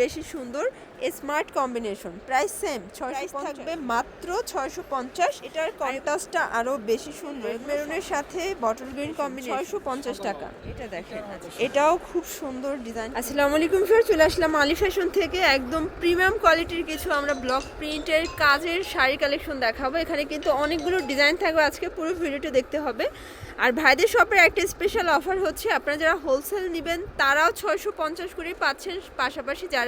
বেশি সুন্দর smart combination price same ছয়শো থাকবে মাত্র ছয়শো পঞ্চাশ। এটার কন্ট্রাস্টটা আরও বেশি সুন্দর। মেরুনের সাথে বটল গ্রিন কম্বিনেশন ছয়শো পঞ্চাশ টাকা। এটা দেখেন। এটাও খুব সুন্দর ডিজাইন আসসালামু আলাইকুম স্যার চলে আসলাম আলি ফ্যাশন থেকে। একদম প্রিমিয়াম কোয়ালিটির কিছু আমরা ব্লক প্রিন্টের কাজের শাড়ি কালেকশন দেখাবো। এখানে কিন্তু অনেকগুলো ডিজাইন থাকবে। আজকে পুরো ভিডিওটা দেখতে হবে। আর ভাইদের শপের একটা স্পেশাল অফার হচ্ছে। আপনারা যারা হোলসেল নেবেন তারাও ছয়শো পঞ্চাশ করে পাচ্ছেন। পাশাপাশি যারা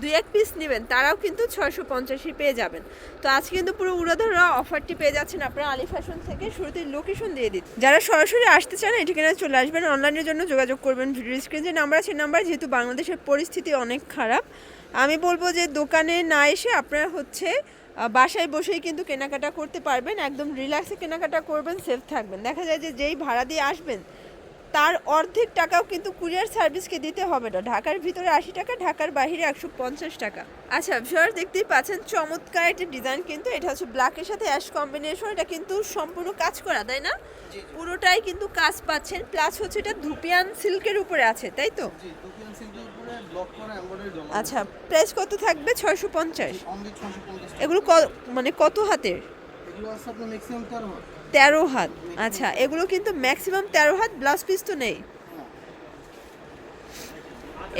দুই এক পিস নেবেন, তারাও কিন্তু ছয়শো পঞ্চাশই পেয়ে যাবেন। তো আজকে কিন্তু পুরো উড়াধরা অফারটি পেয়ে যাচ্ছেন আপনারা আলি ফ্যাশন থেকে শুরুতে লোকেশন দিয়ে দিন যারা সরাসরি আসতে চান, এটি এটিখানে চলে আসবেন অনলাইনের জন্য যোগাযোগ করবেন ভিডিও স্ক্রিন যে নাম্বার আছে নাম্বার যেহেতু বাংলাদেশের পরিস্থিতি অনেক খারাপ, আমি বলব যে দোকানে না এসে আপনারা হচ্ছে বাসায় বসেই কিন্তু কেনাকাটা করতে পারবেন, একদম রিল্যাক্সে কেনাকাটা করবেন সেফ থাকবেন। দেখা যায় যে যেই ভাড়া দিয়ে আসবেন তার অর্ধেক টাকাও কিন্তু কুরিয়ার সার্ভিসকে দিতে হবে না। ঢাকার ভিতরে আশি টাকা ঢাকার বাইরে একশো পঞ্চাশ টাকা। আচ্ছা ভিউয়ার দেখতেই পাচ্ছেন চমৎকার একটা ডিজাইন কিন্তু। এটা হচ্ছে ব্ল্যাকের সাথে অ্যাশ কম্বিনেশন এটা কিন্তু সম্পূর্ণ কাজ করা তাই না? পুরোটাই কিন্তু কাজ পাচ্ছেন প্লাস হচ্ছে এটা ধুপিয়ান সিল্কের উপরে আছে তাই তো? আচ্ছা প্রাইস কত থাকবে? ছয়শো পঞ্চাশ। এগুলো মানে কত হাতের? এগুলো আছে আপনার ম্যাক্সিমাম 13 হাত তেরো হাত। আচ্ছা এগুলো কিন্তু ম্যাক্সিমাম তেরো হাত ব্লাউজ পিস তো নেই।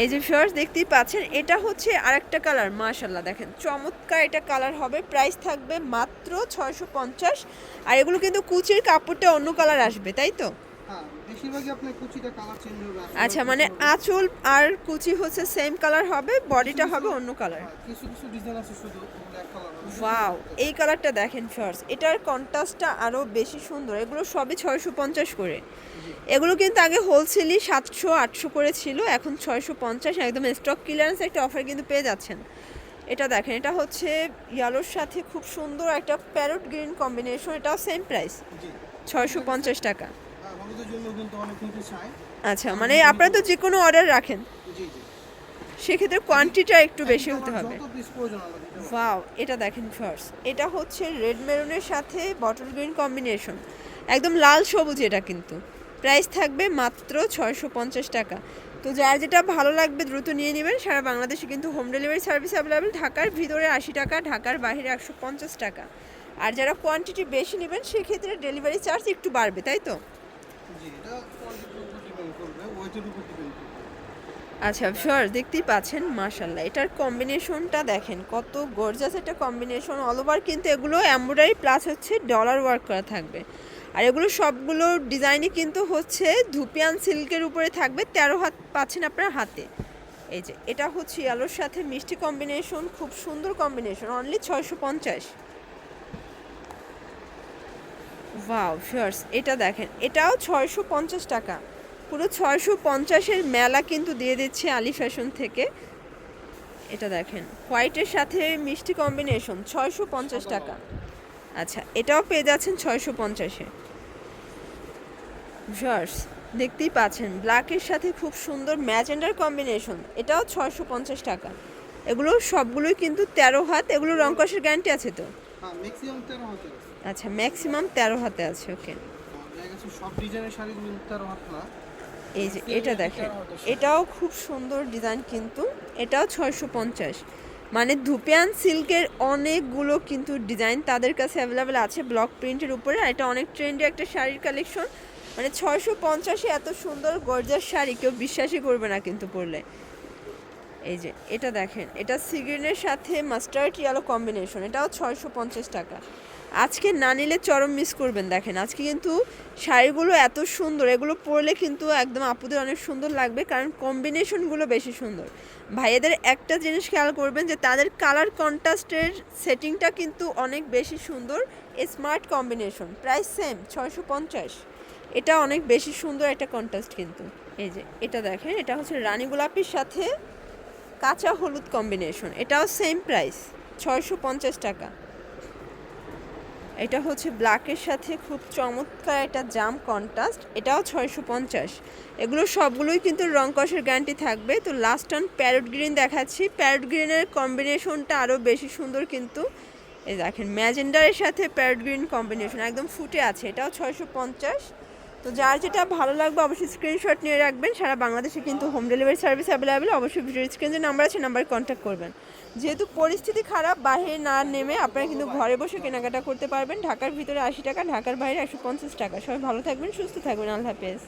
এই যে ফিওর্স দেখতেই পাচ্ছেন, এটা হচ্ছে আরেকটা কালার মাশাল্লাহ দেখেন, চমৎকার এটা কালার হবে। প্রাইস থাকবে মাত্র ছয়শো পঞ্চাশ, আর এগুলো কিন্তু কুচির কাপড়টা অন্য কালার আসবে, তাই তো? হ্যাঁ বেশিরভাগই আপনার কুচিটা কালার চেঞ্জ হবে আচ্ছা মানে আঁচল আর কুচি হচ্ছে সেম কালার হবে বডিটা হবে অন্য কালার হ্যাঁ, কিছু কিছু ডিজাইন আছে শুধু ব্ল্যাক কালার ওয়াও এই কালারটা দেখেন ফার্স এটার কন্ট্রাস্টটা আরও বেশি সুন্দর। এগুলো সবই ছয়শো পঞ্চাশ করে। এগুলো কিন্তু আগে হোলসেলই সাতশো আটশো করে ছিল এখন ছয়শো পঞ্চাশ একদম স্টক ক্লিয়ারেন্স একটা অফার কিন্তু পেয়ে যাচ্ছেন। এটা দেখেন এটা হচ্ছে ইয়েলোর সাথে খুব সুন্দর একটা প্যারট গ্রিন কম্বিনেশন এটাও সেম প্রাইস ছয়শো পঞ্চাশ টাকা। আচ্ছা মানে আপনারা তো যে কোনো অর্ডার রাখেন সেক্ষেত্রে কোয়ান্টিটিটা একটু বেশি হতে হবে। ওয়াও এটা দেখেন ফার্স্ট এটা হচ্ছে রেড মেরুনের সাথে বটল গ্রিন কম্বিনেশন একদম লাল সবুজ এটা কিন্তু। প্রাইস থাকবে মাত্র ছয়শো পঞ্চাশ টাকা। তো যার যেটা ভালো লাগবে দ্রুত নিয়ে নেবেন। সারা বাংলাদেশে কিন্তু হোম ডেলিভারি সার্ভিস অ্যাভেলেবেল ঢাকার ভিতরে আশি টাকা ঢাকার বাইরে একশো পঞ্চাশ টাকা। আর যারা কোয়ান্টিটি বেশি নেবেন সেক্ষেত্রে ডেলিভারি চার্জ একটু বাড়বে তাই তো? আচ্ছা শিওর দেখতেই পাচ্ছেন মাশাল্লাহ এটার কম্বিনেশনটা দেখেন, কত গর্জাস একটা কম্বিনেশন অল ওভার কিন্তু এগুলো এমব্রয়ডারি প্লাস হচ্ছে ডলার ওয়ার্ক করা থাকবে। আর এগুলো সবগুলো ডিজাইনই কিন্তু হচ্ছে ধুপিয়ান সিল্কের উপরে থাকবে, তেরো হাত পাচ্ছেন আপনার হাতে। এই যে, এটা হচ্ছে আলোর সাথে মিষ্টি কম্বিনেশন খুব সুন্দর কম্বিনেশন অনলি ছয়শো পঞ্চাশ। ওয়াও শিওর্স এটা দেখেন, এটাও ছয়শো পঞ্চাশ টাকা। পুরো ছয়শো পঞ্চাশের মেলা কিন্তু দিয়ে দিচ্ছে আলি ফ্যাশন থেকে। এটা দেখেন, হোয়াইটের সাথে মিষ্টি কম্বিনেশন, ছয়শো পঞ্চাশ টাকা। আচ্ছা এটাও পেয়ে যাচ্ছেন ছয়শো পঞ্চাশে। ভিউয়ার্স দেখতেই পাচ্ছেন, ব্ল্যাকের সাথে খুব সুন্দর ম্যাজেন্ডার কম্বিনেশন, এটাও ছয়শো পঞ্চাশ টাকা। এগুলো সবগুলোই কিন্তু তেরো হাত, এগুলো রংকসের গ্যারান্টি আছে তো? হ্যাঁ ম্যাক্সিমাম 13 আচ্ছা ম্যাক্সিমাম তেরো হাতে আছে ওকে হ্যাঁ, দেখা গেছে সব ডিজাইনের শাড়িগুলো 13 হাত না। এই যে এটা দেখেন এটাও খুব সুন্দর ডিজাইন কিন্তু এটাও ছয়শো পঞ্চাশ। মানে ধুপিয়ান সিল্কের অনেকগুলো কিন্তু ডিজাইন তাদের কাছে অ্যাভেলেবেল আছে ব্লক প্রিন্টের উপরে আর এটা অনেক ট্রেন্ডি একটা শাড়ির কালেকশন মানে ছয়শো পঞ্চাশে এত সুন্দর গর্জার শাড়ি কেউ বিশ্বাসই করবে না কিন্তু পরলে। এই যে, এটা দেখেন, এটা সিগ্রিনের সাথে মাস্টার্ড ইয়ালো কম্বিনেশন এটাও ছয়শো পঞ্চাশ টাকা। আজকে না নিলে চরম মিস করবেন, দেখেন। আজকে কিন্তু শাড়িগুলো এত সুন্দর, এগুলো পরলে কিন্তু একদম আপুদের অনেক সুন্দর লাগবে, কারণ কম্বিনেশনগুলো বেশি সুন্দর। ভাইয়াদের একটা জিনিস খেয়াল করবেন যে, তাদের কালার কন্ট্রাস্টের সেটিংটা কিন্তু অনেক বেশি সুন্দর স্মার্ট কম্বিনেশন প্রাইস সেম ছয়শো পঞ্চাশ। এটা অনেক বেশি সুন্দর একটা কন্ট্রাস্ট কিন্তু। এই যে, এটা দেখেন, এটা হচ্ছে রানী গোলাপির সাথে কাঁচা হলুদ কম্বিনেশন এটাও সেম প্রাইস ছয়শো পঞ্চাশ টাকা। এটা হচ্ছে ব্ল্যাকের সাথে খুব চমৎকার একটা জাম কন্ট্রাস্ট এটাও ছয়শো পঞ্চাশ। এগুলো সবগুলোই কিন্তু রং কষের গ্যারান্টি থাকবে। তো লাস্ট অন প্যারট গ্রিন দেখাচ্ছি। প্যারট গ্রিনের কম্বিনেশনটা আরও বেশি সুন্দর কিন্তু, এই দেখেন ম্যাজেন্ডারের সাথে প্যারট গ্রিন কম্বিনেশন একদম ফুটে আছে, এটাও ছয়শো পঞ্চাশ। তো যার যেটা ভালো লাগবে অবশ্যই স্ক্রিনশট নিয়ে রাখবেন। সারা বাংলাদেশে কিন্তু হোম ডেলিভারি সার্ভিস অ্যাভেলেবেল অবশ্যই ভিডিও স্ক্রিন যে নাম্বার আছে নাম্বারে কন্ট্যাক্ট করবেন। যেহেতু পরিস্থিতি খারাপ, বাইরে না নেমে আপনারা কিন্তু ঘরে বসে কেনাকাটা করতে পারবেন। ঢাকার ভিতরে আশি টাকা, ঢাকার বাইরে একশো পঞ্চাশ টাকা। সবাই ভালো থাকবেন, সুস্থ থাকবেন। আল্লাহ হাফেজ।